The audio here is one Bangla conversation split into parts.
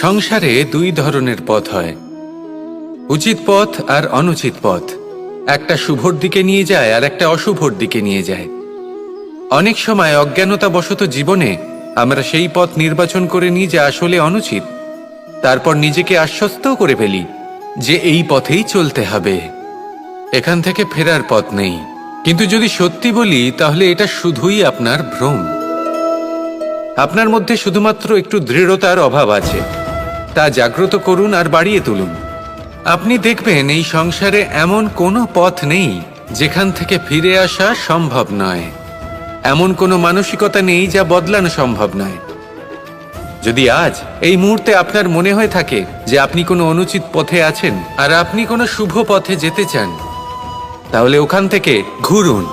সংসারে দুই ধরনের পথ হয়। উচিত পথ আর অনুচিত পথ। একটা শুভর দিকে নিয়ে যায় আর একটা অশুভর দিকে নিয়ে যায়। অনেক সময় অজ্ঞানতাবশত জীবনে আমরা সেই পথ নির্বাচন করে নিই যা আসলে অনুচিত। তারপর নিজেকে আশ্বস্তও করে ফেলি যে এই পথেই চলতে হবে। এখান থেকে ফেরার পথ নেই। কিন্তু যদি সত্যি বলি, তাহলে এটা শুধুই আপনার ভ্রম। আপনার মধ্যে শুধুমাত্র একটু দৃঢ়তার অভাব আছে। তা জাগ্রত করুন আর বাড়িয়ে তুলুন। আপনি দেখবেন এই সংসারে এমন কোনো পথ নেই যেখান থেকে ফিরে আসা সম্ভব নয়। এমন কোনো মানসিকতা নেই যা বদলানো সম্ভব নয়। যদি আজ এই মুহূর্তে আপনার মনে হয়ে থাকে যে আপনি কোনো অনুচিত পথে আছেন আর আপনি কোনো শুভ পথে যেতে চান, তাহলে ওখান থেকে ঘুরুন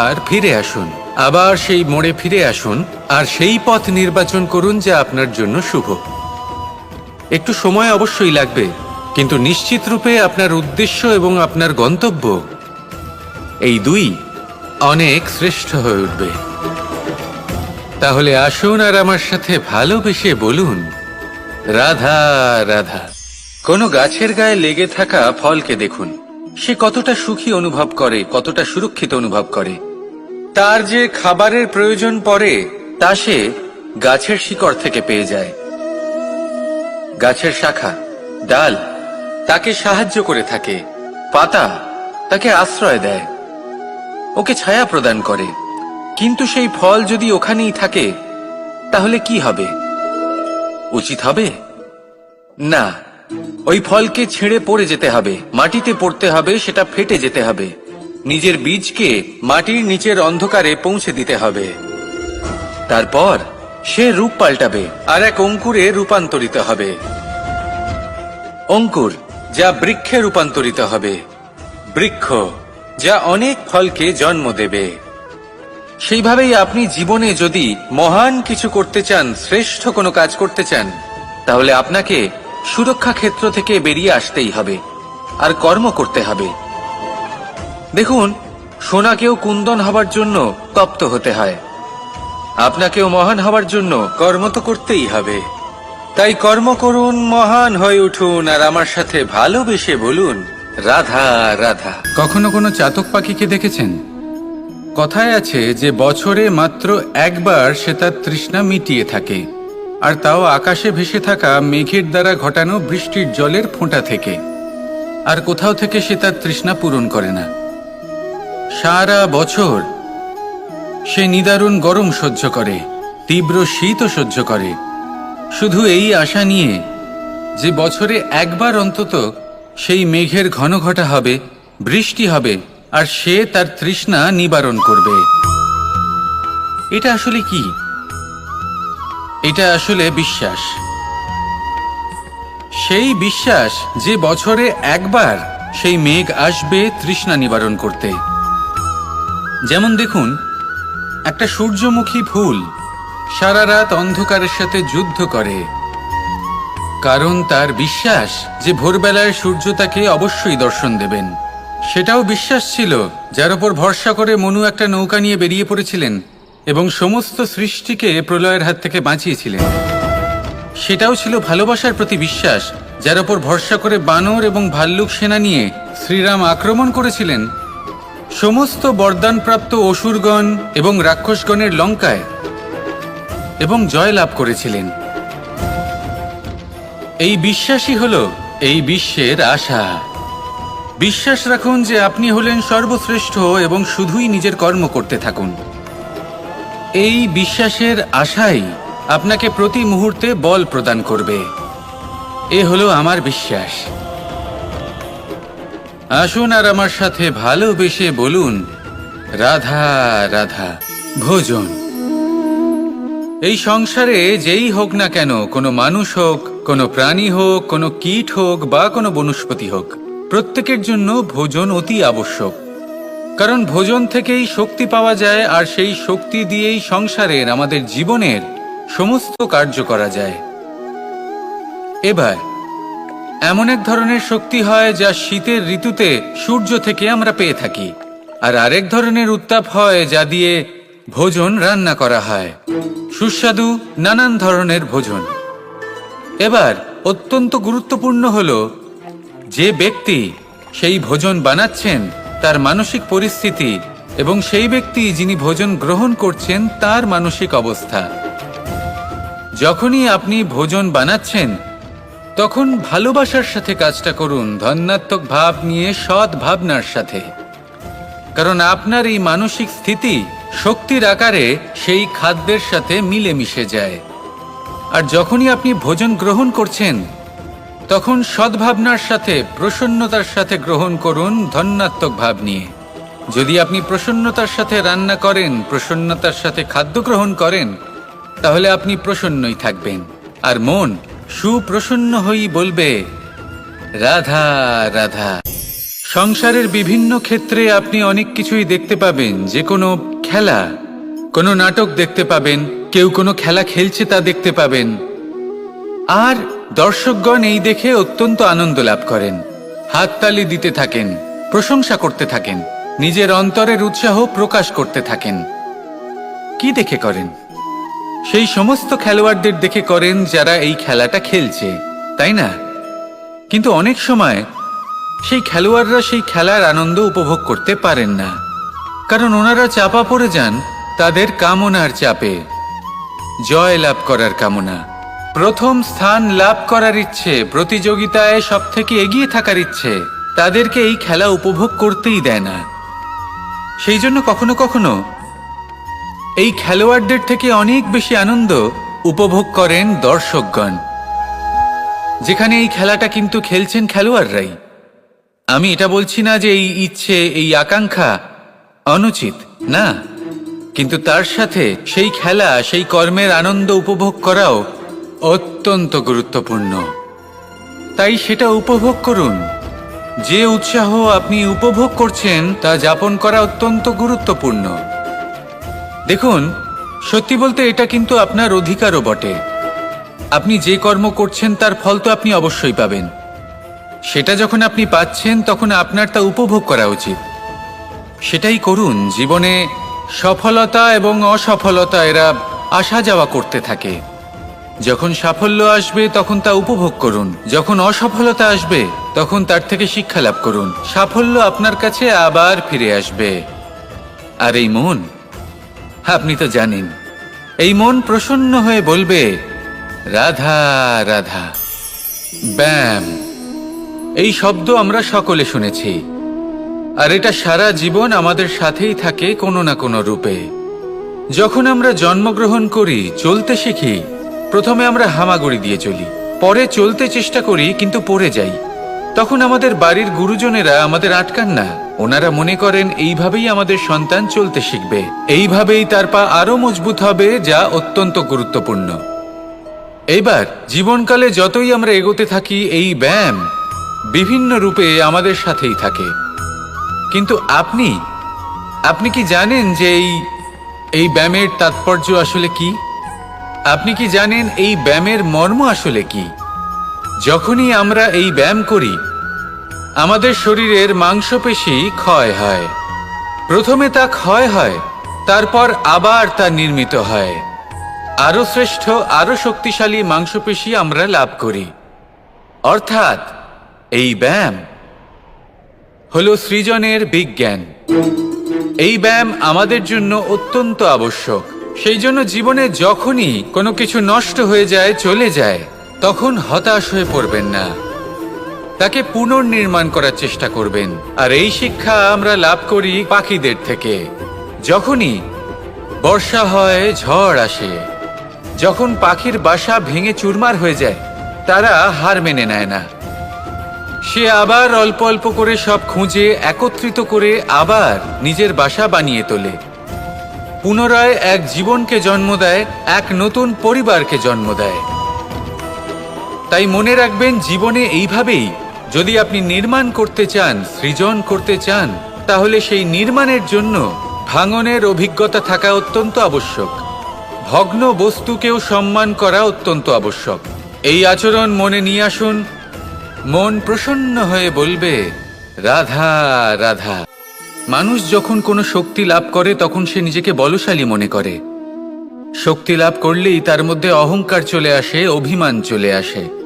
আর ফিরে আসুন। আবার সেই মোড়ে ফিরে আসুন আর সেই পথ নির্বাচন করুন যা আপনার জন্য শুভ। একটু সময় অবশ্যই লাগবে, কিন্তু নিশ্চিত রূপে আপনার উদ্দেশ্য এবং আপনার গন্তব্য এই দুই অনেক শ্রেষ্ঠ হয়ে উঠবে। তাহলে আসুন আর আমার সাথে ভালোবেসে বলুন, রাধা রাধা। কোনো গাছের গায়ে লেগে থাকা ফলকে দেখুন। সে কতটা সুখী অনুভব করে, কতটা সুরক্ষিত অনুভব করে। তার যে খাবারের প্রয়োজন পড়ে, তা সে গাছের শিকড় থেকে পেয়ে যায়। গাছের শাখা, ডাল, তাকে সাহায্য করে থাকে, পাতা তাকে আশ্রয় দেয়। ওকে ছায়া প্রদান করে। কিন্তু সেই ফল যদি ওখানেই থাকে, তাহলে কি হবে? উচিত হবে? না, ওই ফলকে ছেড়ে পড়ে যেতে হবে, মাটিতে পড়তে হবে, সেটা ফেটে যেতে হবে। নিজের বীজকে মাটির নিচের অন্ধকারে পৌঁছে দিতে হবে। তারপর সে রূপ পাল্টাবে আর এক অঙ্কুরে রূপান্তরিত হবে। অঙ্কুর, যা বৃক্ষে রূপান্তরিত হবে। বৃক্ষ, যা অনেক ফলকে জন্ম দেবে। সেইভাবেই আপনি জীবনে যদি মহান কিছু করতে চান, শ্রেষ্ঠ কোনো কাজ করতে চান, তাহলে আপনাকে সুরক্ষা ক্ষেত্র থেকে বেরিয়ে আসতেই হবে, আর কর্ম করতে হবে। দেখুন, সোনাকেও কুন্দন হবার জন্য তপ্ত হতে হয়। আপনাকেও মহান হওয়ার জন্য কর্ম তো করতেই হবে। তাই কর্ম করুন, মহান হয়ে উঠুন, আর আমার সাথে ভালোবেসে বলুন, রাধা রাধা। কখনো কোনো চাতক পাখিকে দেখেছেন? কথায় আছে যে বছরে মাত্র একবার সে তার তৃষ্ণা মিটিয়ে থাকে, আর তাও আকাশে ভেসে থাকা মেঘের দ্বারা ঘটানো বৃষ্টির জলের ফোঁটা থেকে, আর কোথাও থেকে সে তার তৃষ্ণা পূরণ করে না। সারা বছর সে নিদারুণ গরম সহ্য করে, তীব্র শীতও সহ্য করে। শুধু এই আশা নিয়ে যে বছরে একবার অন্তত সেই মেঘের ঘন ঘটা হবে, বৃষ্টি হবে, আর সে তার তৃষ্ণা নিবারণ করবে। এটা আসলে কি? এটা আসলে বিশ্বাস। সেই বিশ্বাস যে বছরে একবার সেই মেঘ আসবে তৃষ্ণা নিবারণ করতে। যেমন দেখুন একটা সূর্যমুখী ফুল সারা রাত অন্ধকারের সাথে যুদ্ধ করে। কারণ তার বিশ্বাস যে ভোরবেলায় সূর্য তাকে অবশ্যই দর্শন দেবেন। সেটাও বিশ্বাস ছিল, যার উপর ভরসা করে মনু একটা নৌকা নিয়ে বেরিয়ে পড়েছিলেন এবং সমস্ত সৃষ্টিকে প্রলয়ের হাত থেকে বাঁচিয়েছিলেন। সেটাও ছিল ভালোবাসার প্রতি বিশ্বাস, যার উপর ভরসা করে বানর এবং ভাল্লুক সেনা নিয়ে শ্রীরাম আক্রমণ করেছিলেন সমস্ত বরদানপ্রাপ্ত অসুরগণ এবং রাক্ষসগণের লঙ্কায় এবং জয় লাভ করেছিলেন। এই বিশ্বাসই হল এই বিশ্বের আশা। বিশ্বাস রাখুন যে আপনি হলেন সর্বশ্রেষ্ঠ এবং শুধুই নিজের কর্ম করতে থাকুন। এই বিশ্বাসের আশাই আপনাকে প্রতি মুহূর্তে বল প্রদান করবে। এ হলো আমার বিশ্বাস। আসুন আর আমার সাথে ভালোবেসে বলুন, রাধা রাধা, ভোজন। এই সংসারে যেই হোক না কেন, কোনো মানুষ হোক, কোনো প্রাণী হোক, কোনো কীট হোক বা কোনো বনস্পতি হোক, প্রত্যেকের জন্য ভোজন অতি আবশ্যক। কারণ ভোজন থেকেই শক্তি পাওয়া যায় আর সেই শক্তি দিয়েই সংসারের, আমাদের জীবনের সমস্ত কার্য করা যায়। এবার এমন এক ধরনের শক্তি হয় যা শীতের ঋতুতে সূর্য থেকে আমরা পেয়ে থাকি। আর আরেক ধরনের উত্তাপ হয় যা দিয়ে ভোজন রান্না করা হয়। সুস্বাদু নানান ধরনের ভোজন। এবার অত্যন্ত গুরুত্বপূর্ণ হল, যে ব্যক্তি সেই ভোজন বানাচ্ছেন, তার মানসিক পরিস্থিতি এবং সেই ব্যক্তি যিনি ভোজন গ্রহণ করছেন, তার মানসিক অবস্থা। যখনই আপনি ভোজন বানাচ্ছেন তখন ভালোবাসার সাথে কাজটা করুন ধন্যাত্মক ভাব নিয়ে সৎ ভাবনার সাথে। কারণ আপনার এই মানসিক স্থিতি শক্তির আকারে সেই খাদ্যের সাথে মিলে মিশে যায়। আর যখনই আপনি ভোজন গ্রহণ করছেন, তখন সদ্ভাবনার সাথে, প্রসন্নতার সাথে গ্রহণ করুন ধন্যাত্মক ভাব নিয়ে। যদি আপনি প্রসন্নতার সাথে রান্না করেন, প্রসন্নতার সাথে খাদ্য গ্রহণ করেন, তাহলে আপনি প্রসন্নই থাকবেন। আর মন সুপ্রসন্ন হই বলবে, রাধা রাধা। সংসারের বিভিন্ন ক্ষেত্রে আপনি অনেক কিছুই দেখতে পাবেন, যে কোনো খেলা, কোনো নাটক দেখতে পাবেন, কেউ কোনো খেলা খেলছে তা দেখতে পাবেন। আর দর্শকগণ এই দেখে অত্যন্ত আনন্দ লাভ করেন, হাততালি দিতে থাকেন, প্রশংসা করতে থাকেন, নিজের অন্তরের উৎসাহ প্রকাশ করতে থাকেন। কি দেখে করেন? সেই সমস্ত খেলোয়াড়দের দেখে করেন যারা এই খেলাটা খেলছে, তাই না? কিন্তু অনেক সময় সেই খেলোয়াড়রা সেই খেলার আনন্দ উপভোগ করতে পারেন না। কারণ ওনারা চাপা পড়ে যান তাদের কামনার চাপে। জয় লাভ করার কামনা। প্রথম স্থান লাভ করার ইচ্ছে, প্রতিযোগিতায় সব থেকে এগিয়ে থাকার ইচ্ছে, তাদেরকে এই খেলা উপভোগ করতেই দেয় না। সেই জন্য কখনো কখনো এই খেলোয়াড়দের থেকে অনেক বেশি আনন্দ উপভোগ করেন দর্শকগণ। যেখানে এই খেলাটা কিন্তু খেলছেন খেলোয়াড়রাই। আমি এটা বলছি না যে এই ইচ্ছে, এই আকাঙ্ক্ষা অনুচিত, না। কিন্তু তার সাথে সেই খেলা, সেই কর্মের আনন্দ উপভোগ করাও অত্যন্ত গুরুত্বপূর্ণ। তাই সেটা উপভোগ করুন। যে উৎসাহ আপনি উপভোগ করছেন তা যাপন করা অত্যন্ত গুরুত্বপূর্ণ। দেখুন, সত্যি বলতে এটা কিন্তু আপনার অধিকারও বটে। আপনি যে কর্ম করছেন, তার ফল তো আপনি অবশ্যই পাবেন। সেটা যখন আপনি পাচ্ছেন, তখন আপনার তা উপভোগ করা উচিত। সেটাই করুন, জীবনে সফলতা এবং অসফলতা এরা আসা যাওয়া করতে থাকে। যখন সাফল্য আসবে, তখন তা উপভোগ করুন। যখন অসফলতা আসবে, তখন তার থেকে শিক্ষা লাভ করুন। সাফল্য আপনার কাছে আবার ফিরে আসবে। আর এই মন আপনি তো জানেন। এই মন প্রসন্ন হয়ে বলবে, রাধা রাধা। ব্যাম। এই শব্দ আমরা সকলে শুনেছি। আর এটা সারা জীবন আমাদের সাথেই থাকে কোনো না কোনো রূপে। যখন আমরা জন্মগ্রহণ করি, চলতে শিখি, প্রথমে আমরা হামাগুড়ি দিয়ে চলি। পরে চলতে চেষ্টা করি, কিন্তু পড়ে যাই। তখন আমাদের বাড়ির গুরুজনেরা আমাদের আটকান না ওনারা মনে করেন এইভাবেই আমাদের সন্তান চলতে শিখবে। এইভাবেই তার পা আরও মজবুত হবে, যা অত্যন্ত গুরুত্বপূর্ণ। এইবার, জীবনকালে যতই আমরা এগোতে থাকি, এই ব্যায়াম বিভিন্ন রূপে আমাদের সাথেই থাকে। কিন্তু আপনি আপনি কি জানেন যে এই এই ব্যায়ামের তাৎপর্য আসলে কি? আপনি কি জানেন এই ব্যায়ামের মর্ম আসলে কি? যখনই আমরা এই ব্যায়াম করি, আমাদের শরীরের মাংসপেশি ক্ষয় হয়। প্রথমে তা ক্ষয় হয়, তারপর আবার তা নির্মিত হয়। আরও শ্রেষ্ঠ আরও শক্তিশালী মাংসপেশি আমরা লাভ করি। অর্থাৎ, এই ব্যায়াম হল সৃজনের বিজ্ঞান। এই ব্যায়াম আমাদের জন্য অত্যন্ত আবশ্যক। সেই জন্য জীবনে যখনই কোনো কিছু নষ্ট হয়ে যায়, চলে যায়। তখন হতাশ হয়ে পড়বেন না। তাকে পুনর্নির্মাণ করার চেষ্টা করবেন। আর এই শিক্ষা আমরা লাভ করি পাখিদের থেকে। যখনই বর্ষা হয়, ঝড় আসে, যখন পাখির বাসা ভেঙে চুরমার হয়ে যায়, তারা হার মেনে নেয় না। সে আবার অল্প অল্প করে সব খুঁজে, একত্রিত করে আবার নিজের বাসা বানিয়ে তোলে। পুনরায় এক জীবনকে জন্ম দেয়, এক নতুন পরিবারকে জন্ম দেয়। তাই মনে রাখবেন, জীবনে এইভাবেই যদি আপনি নির্মাণ করতে চান, সৃজন করতে চান, তাহলে সেই নির্মাণের জন্য ভাঙনের অভিজ্ঞতা থাকা অত্যন্ত আবশ্যক। ভগ্ন বস্তুকেও সম্মান করা অত্যন্ত আবশ্যক। এই আচরণ মনে নিয়ে আসুন। মন প্রসন্ন হয়ে বলবে, রাধা রাধা। মানুষ যখন কোনো শক্তি লাভ করে, তখন সে নিজেকে বলশালী মনে করে। শক্তি লাভ করলেই তার মধ্যে অহংকার চলে আসে, অভিমান চলে আসে।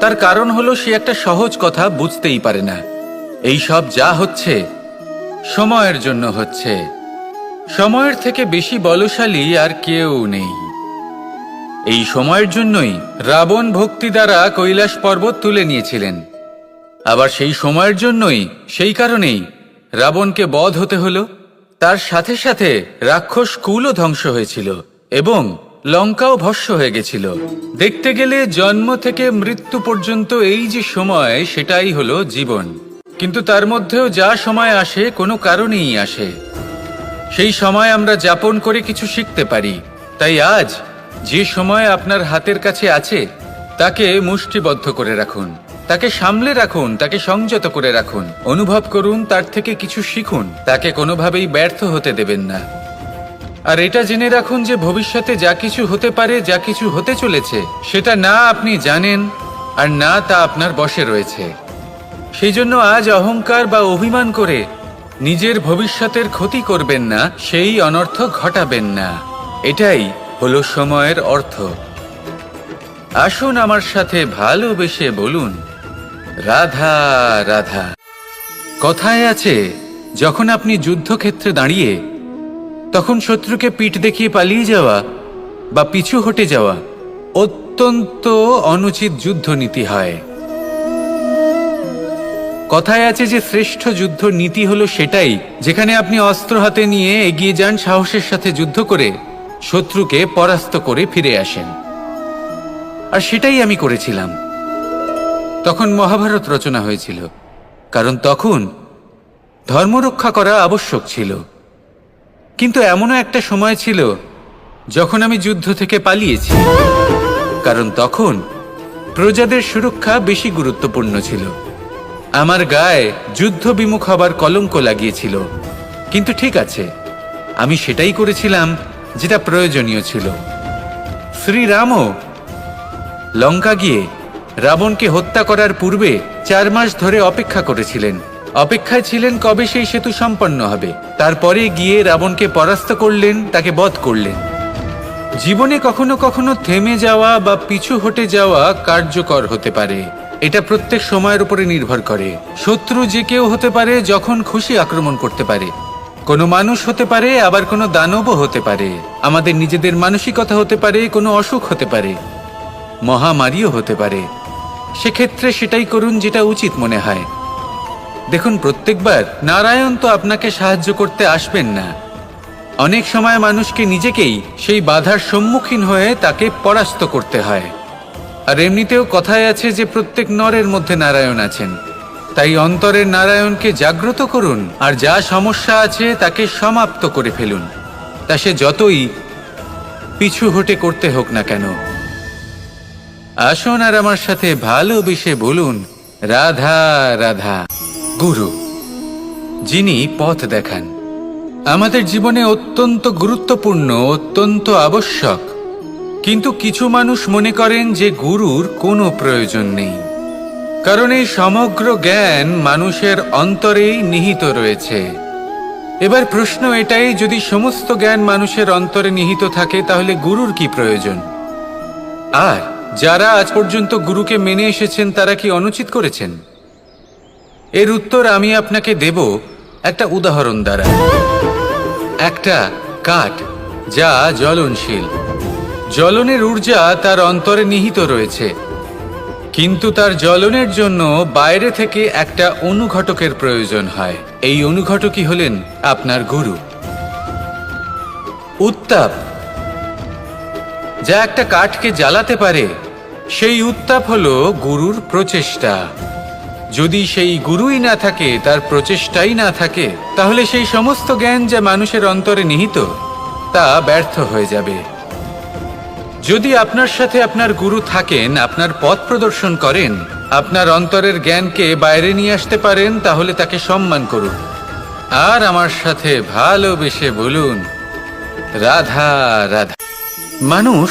তার কারণ হলো সে একটা সহজ কথা বুঝতেই পারে না। এই সব যা হচ্ছে, সময়ের জন্য হচ্ছে। সময়ের থেকে বেশি বলশালী আর কেউ নেই। এই সময়ের জন্যই রাবণ ভক্তি দ্বারা কৈলাস পর্বত তুলে নিয়েছিলেন। আবার সেই সময়ের জন্যই, সেই কারণেই রাবণকে বধ হতে হল। তার সাথে সাথে রাক্ষস কুলও ধ্বংস হয়েছিল এবং লঙ্কাও ভস্য হয়ে গেছিল। দেখতে গেলে জন্ম থেকে মৃত্যু পর্যন্ত এই যে সময়, সেটাই হলো জীবন। কিন্তু তার মধ্যেও যা সময় আসে, কোনো কারণেই আসে। সেই সময় আমরা যাপন করে কিছু শিখতে পারি। তাই আজ যে সময় আপনার হাতের কাছে আছে, তাকে মুষ্টিবদ্ধ করে রাখুন। তাকে সামলে রাখুন, তাকে সংযত করে রাখুন। অনুভব করুন, তার থেকে কিছু শিখুন। তাকে কোনোভাবেই ব্যর্থ হতে দেবেন না। আর এটা জেনে রাখুন যে ভবিষ্যতে যা কিছু হতে পারে, যা কিছু হতে চলেছে, সেটা না আপনি জানেন আর না তা আপনার বশে রয়েছে। সেই জন্য আজ অহংকার বা অভিমান করে নিজের ভবিষ্যতের ক্ষতি করবেন না, সেই অনর্থ ঘটাবেন না। এটাই হলো সময়ের অর্থ। আসুন আমার সাথে ভালোবেসে বলুন, রাধা রাধা। কথায় আছে, যখন আপনি যুদ্ধক্ষেত্রে দাঁড়িয়ে তখন শত্রুকে পিঠ দেখিয়ে পালিয়ে যাওয়া বা পিছু হটে যাওয়া অত্যন্ত অনুচিত যুদ্ধনীতি হয়। কথায় আছে যে শ্রেষ্ঠ যুদ্ধ নীতি হলো সেটাই। যেখানে আপনি অস্ত্র হাতে নিয়ে এগিয়ে যান, সাহসের সাথে যুদ্ধ করে শত্রুকে পরাস্ত করে ফিরে আসেন। আর সেটাই আমি করেছিলাম। তখন মহাভারত রচনা হয়েছিল, কারণ তখন ধর্মরক্ষা করা আবশ্যক ছিল। কিন্তু এমনও একটা সময় ছিল যখন আমি যুদ্ধ থেকে পালিয়েছি। কারণ তখন প্রজাদের সুরক্ষা বেশি গুরুত্বপূর্ণ ছিল। আমার গায়ে যুদ্ধ বিমুখ হবার কলঙ্ক লাগিয়েছিল। কিন্তু ঠিক আছে, আমি সেটাই করেছিলাম যেটা প্রয়োজনীয় ছিল। শ্রীরামও লঙ্কা গিয়ে রাবণকে হত্যা করার পূর্বে চার মাস ধরে অপেক্ষা করেছিলেন। অপেক্ষায় ছিলেন কবে সেই সেতু সম্পন্ন হবে? তারপরে গিয়ে রাবণকে পরাস্ত করলেন, তাকে বধ করলেন। জীবনে কখনো কখনো থেমে যাওয়া বা পিছু হটে যাওয়া কার্যকর হতে পারে। এটা প্রত্যেক সময়ের উপরে নির্ভর করে। শত্রু যে কেউ হতে পারে যখন খুশি আক্রমণ করতে পারে। কোনো মানুষ হতে পারে, আবার কোনো দানবও হতে পারে। আমাদের নিজেদের মানসিকতা হতে পারে, কোনো অসুখ হতে পারে। মহামারীও হতে পারে। সেক্ষেত্রে সেটাই করুন যেটা উচিত মনে হয়। দেখুন, প্রত্যেকবার নারায়ণ তো আপনাকে সাহায্য করতে আসবেন না। অনেক সময় মানুষকে নিজেকেই সেই বাধার সম্মুখীন হয়ে তাকে পরাস্ত করতে হয়। আর এমনিতেও কথায় আছে যে, প্রত্যেক নরের মধ্যে নারায়ণ আছেন। তাই অন্তরের নারায়ণকে জাগ্রত করুন, আর যা সমস্যা আছে তাকে সমাপ্ত করে ফেলুন। তা সে যতই পিছু হটে করতে হোক না কেন। আসুন আর আমার সাথে ভালোবেসে বলুন, রাধা রাধা। গুরু, যিনি পথ দেখান। আমাদের জীবনে অত্যন্ত গুরুত্বপূর্ণ, অত্যন্ত আবশ্যক। কিন্তু কিছু মানুষ মনে করেন যে গুরুর কোনো প্রয়োজন নেই। কারণ এই সমগ্র জ্ঞান মানুষের অন্তরেই নিহিত রয়েছে। এবার প্রশ্ন এটাই, যদি সমস্ত জ্ঞান মানুষের অন্তরে নিহিত থাকে, তাহলে গুরুর কি প্রয়োজন? আর যারা আজ পর্যন্ত গুরুকে মেনে এসেছেন, তারা কি অনুচিত করেছেন? এর উত্তর আমি আপনাকে দেব একটা উদাহরণ দ্বারা। একটা কাঠ যা জ্বলনশীল। জ্বলনের ঊর্জা তার অন্তরে নিহিত রয়েছে। কিন্তু তার জ্বলনের জন্য বাইরে থেকে একটা অনুঘটকের প্রয়োজন হয়। এই অনুঘটকই হলেন আপনার গুরু। উত্তাপ। যা একটা কাঠকে জ্বালাতে পারে, সেই উত্তাপ হলো গুরুর প্রচেষ্টা। যদি সেই গুরুই না থাকে, তার প্রচেষ্টাই না থাকে, তাহলে সেই সমস্ত জ্ঞান যা মানুষের অন্তরে নিহিত, তা ব্যর্থ হয়ে যাবে। যদি আপনার সাথে আপনার গুরু থাকেন, আপনার পথ প্রদর্শন করেন, আপনার অন্তরের জ্ঞানকে বাইরে নিয়ে আসতে পারেন, তাহলে তাকে সম্মান করুন। আর আমার সাথে ভালোবেসে বলুন, রাধা রাধা। মানুষ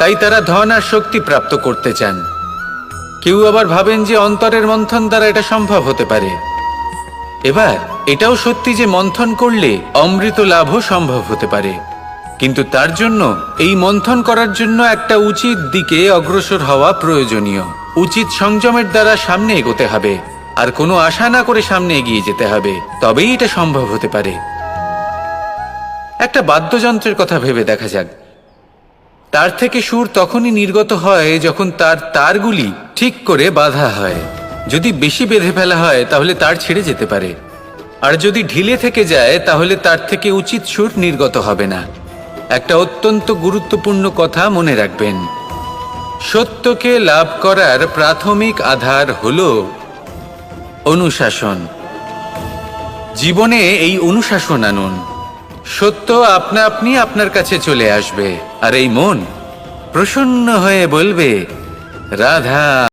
তাই তারা ধন আর শক্তি প্রাপ্ত করতে চান। কেউ আবার ভাবেন যে অন্তরের মন্থন দ্বারা এটা সম্ভব হতে পারে। এবার, এটাও সত্যি যে মন্থন করলে অমৃত লাভও সম্ভব হতে পারে। কিন্তু তার জন্য এই মন্থন করার জন্য একটা উচিত দিকে অগ্রসর হওয়া প্রয়োজনীয়। উচিত সংযমের দ্বারা সামনে এগোতে হবে। আর কোনো আশা না করে সামনে এগিয়ে যেতে হবে। তবেই এটা সম্ভব হতে পারে। একটা বাদ্যযন্ত্রের কথা ভেবে দেখা যাক। তার থেকে সুর তখনই নির্গত হয় যখন তার তারগুলি ঠিক করে বাঁধা হয়। যদি বেশি বেঁধে ফেলা হয়, তাহলে তার ছেড়ে যেতে পারে। আর যদি ঢিলে থেকে যায়, তাহলে তার থেকে উচিত সুর নির্গত হবে না। একটা অত্যন্ত গুরুত্বপূর্ণ কথা মনে রাখবেন। সত্যকে লাভ করার প্রাথমিক আধার হল অনুশাসন। জীবনে এই অনুশাসন আনুন। সত্য আপনা আপনি আপনার কাছে চলে আসবে। আর এই মন প্রসন্ন হয়ে বলবে রাধা